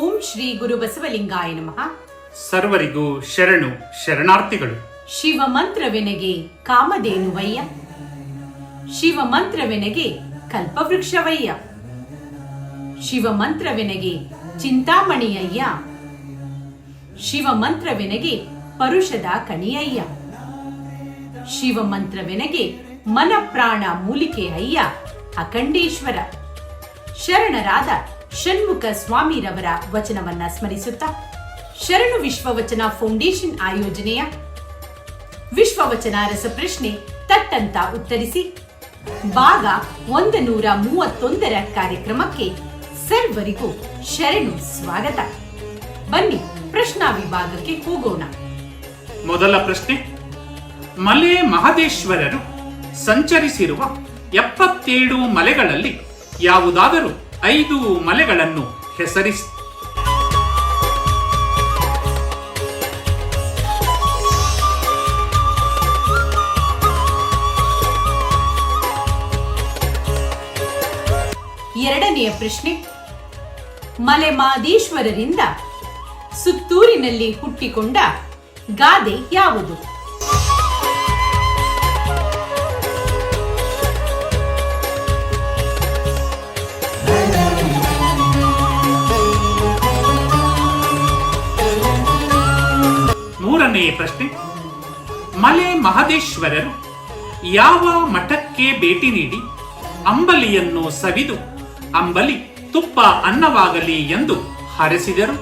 ಶ್ರೀ ಗುರು ಬಸವಲಿಂಗಾಯ ನಮಃ. ಸರ್ವರಿಗೂ ಶರಣು ಶರಣಾರ್ಥಿಗಳು. ಶಿವ ಮಂತ್ರವೆನಗೆ ಕಾಮಧೇನುವಯ್ಯ. ಶಿವ ಮಂತ್ರವೆನಗೆ ಕಲ್ಪವೃಕ್ಷವಯ್ಯ. ಶಿವ ಮಂತ್ರವೆನಗೆ ಚಿಂತಾಮಣಿಯಯ್ಯ. ಶಿವ ಮಂತ್ರವೆನಗೆ ಪರುಷದ ಕಣಿಯಯ್ಯ ಶಿವ ಮಂತ್ರವೆನಗೆ ಮನ ಪ್ರಾಣ ಮೂಲಿಕೆ ಅಯ್ಯ ಅಖಂಡೇಶ್ವರ. ಶರಣರಾದ ಷಣ್ಮುಖ ಸ್ವಾಮಿರವರ ವಚನವನ್ನ ಸ್ಮರಿಸುತ್ತಾ ಶರಣು ವಿಶ್ವವಚನ ಫೌಂಡೇಶನ್ ಆಯೋಜನೆಯ ವಿಶ್ವವಚನ ರಸಪ್ರಶ್ನೆ ತಟ್ಟಂತ ಉತ್ತರಿಸಿ, ಭಾಗ ಒಂದು ನೂರ ಮೂವತ್ತೊಂದರ ಕಾರ್ಯಕ್ರಮಕ್ಕೆ ಸರ್ವರಿಗೂ ಶರಣು ಸ್ವಾಗತ. ಬನ್ನಿ ಪ್ರಶ್ನಾ ವಿಭಾಗಕ್ಕೆ ಹೋಗೋಣ. ಮೊದಲ ಪ್ರಶ್ನೆ, ಮಲೆ ಮಹದೇಶ್ವರರು ಸಂಚರಿಸಿರುವ ಎಪ್ಪತ್ತೇಳು ಮಲೆಗಳಲ್ಲಿ ಯಾವುದಾದರೂ ಐದು ಮಲೆಗಳನ್ನು ಹೆಸರಿಸಿ ಎರಡನೆಯ ಪ್ರಶ್ನೆ. ಮಲೆ ಮಾದೇಶ್ವರರಿಂದ ಸುತ್ತೂರಿನಲ್ಲಿ ಹುಟ್ಟಿಕೊಂಡ ಗಾದೆ ಯಾವುದು? ಮೂರನೇ ಪ್ರಶ್ನೆ. ಮಲೆ ಮಹದೇಶ್ವರರು ಯಾವ ಮಠಕ್ಕೆ ಭೇಟಿ ನೀಡಿ ಅಂಬಲಿಯನ್ನು ಸವಿದು ಅಂಬಲಿ ತುಪ್ಪ ಅನ್ನವಾಗಲಿ ಎಂದು ಹರಸಿದರು.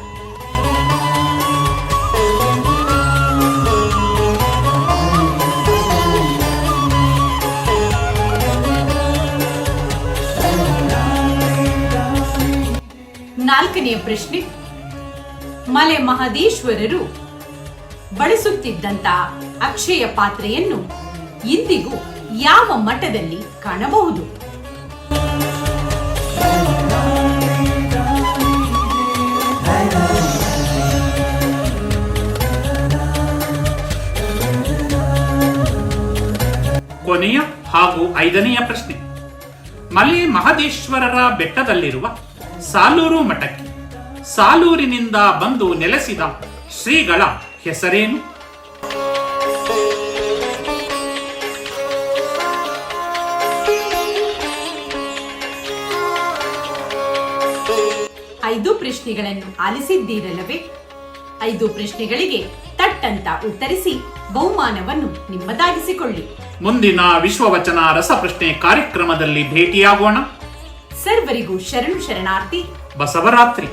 ನಾಲ್ಕನೆಯ ಪ್ರಶ್ನೆ. ಮಲೆ ಮಹದೇಶ್ವರರು ಬಳಸುತ್ತಿದ್ದಂತ ಅಕ್ಷಯ ಪಾತ್ರೆಯನ್ನು ಇಂದಿಗೂ ಯಾವ ಮಠದಲ್ಲಿ ಕಾಣಬಹುದು? ಕೊನೆಯ ಹಾಗೂ ಐದನೆಯ ಪ್ರಶ್ನೆ. ಮಲೆ ಮಹದೇಶ್ವರರ ಬೆಟ್ಟದಲ್ಲಿರುವ ಸಾಲೂರು ಮಠಕ್ಕೆ ಸಾಲೂರಿನಿಂದ ಬಂದು ನೆಲೆಸಿದ ಶ್ರೀಗಳ ಹೆಸರೇನು? ಐದು ಪ್ರಶ್ನೆಗಳನ್ನು ಆಲಿಸಿದ್ದೀರಲ್ಲವೇ? ಐದು ಪ್ರಶ್ನೆಗಳಿಗೆ ತಟ್ಟಂತ ಉತ್ತರಿಸಿ ಬಹುಮಾನವನ್ನು ನಿಮ್ಮದಾಗಿಸಿಕೊಳ್ಳಿ. ಮುಂದಿನ ವಿಶ್ವವಚನ ರಸಪ್ರಶ್ನೆ ಕಾರ್ಯಕ್ರಮದಲ್ಲಿ ಭೇಟಿಯಾಗೋಣ. ಸರ್ವರಿಗೂ ಶರಣು ಶರಣಾರ್ಥಿ. ಬಸವರಾತ್ರಿ.